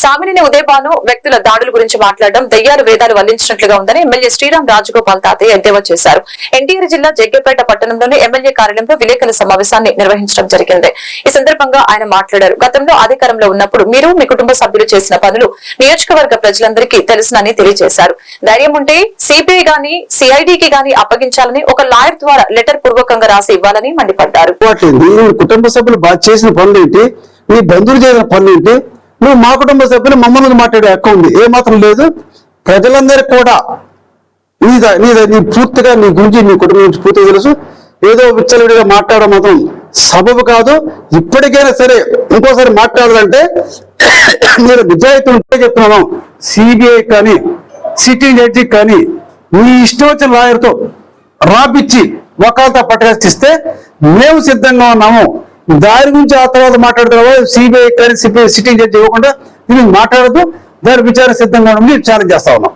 సామినేని ఉదయభాను వ్యక్తుల దాడుల గురించి మాట్లాడడం దయ్యాలు వేదాలు వల్లించినట్లుగా ఉందని ఎమ్మెల్యే శ్రీరామ్ రాజగోపాల్ తాతయ్య ఎద్దేవా చేశారు. ఎన్టీఆర్ జిల్లా జగ్గేపేట పట్టణంలోని ఎమ్మెల్యే కార్యాలయంలో విలేకరుల సమావేశాన్ని నిర్వహించడం జరిగింది. ఈ సందర్భంగా ఆయన మాట్లాడారు. గతంలో అధికారంలో ఉన్నప్పుడు మీరు మీ కుటుంబ సభ్యులు చేసిన పనులు నియోజకవర్గ ప్రజలందరికీ తెలుసునని తెలియజేశారు. ధైర్యం ఉంటే సిబిఐ గాని సిఐడికి గాని అప్పగించాలని ఒక లాయర్ ద్వారా లెటర్ పూర్వకంగా రాసి ఇవ్వాలని మండిపడ్డారు. కుటుంబ సభ్యులు చేసిన పనులు ఏంటి? మీ బంధువులు చేసిన పనులు ఏంటి? నువ్వు మా కుటుంబ సభ్యులు మమ్మల్ని మాట్లాడే హక్కు ఉంది. ఏమాత్రం లేదు. ప్రజలందరికీ కూడా నీద నీద నీ పూర్తిగా నీ గురించి నీ కుటుంబం గురించి పూర్తిగా తెలుసు. ఏదో విచ్చలవిడిగా మాట్లాడడం మాత్రం సబబు కాదు. ఇప్పటికైనా సరే ఇంకోసారి మాట్లాడాలంటే మీరు నిజాయితీ ఉంటే చెప్తున్నాను. సిబిఐ కానీ సిటీ జడ్జి కానీ మీ ఇష్టం వచ్చిన లాయర్తో రాపిచ్చి వకాలతో పట్టుకొచ్చిస్తే మేము సిద్ధంగా ఉన్నాము. దాని గురించి ఆ తర్వాత మాట్లాడుతున్నావా సిబిఐ కానీ సిబిఐ సిట్టింగ్ జడ్జి ఇవ్వకుండా దీనికి మాట్లాడుతూ దాని విచారణ సిద్ధంగా ఉండి ఛాలెంజ్ చేస్తా ఉన్నాం.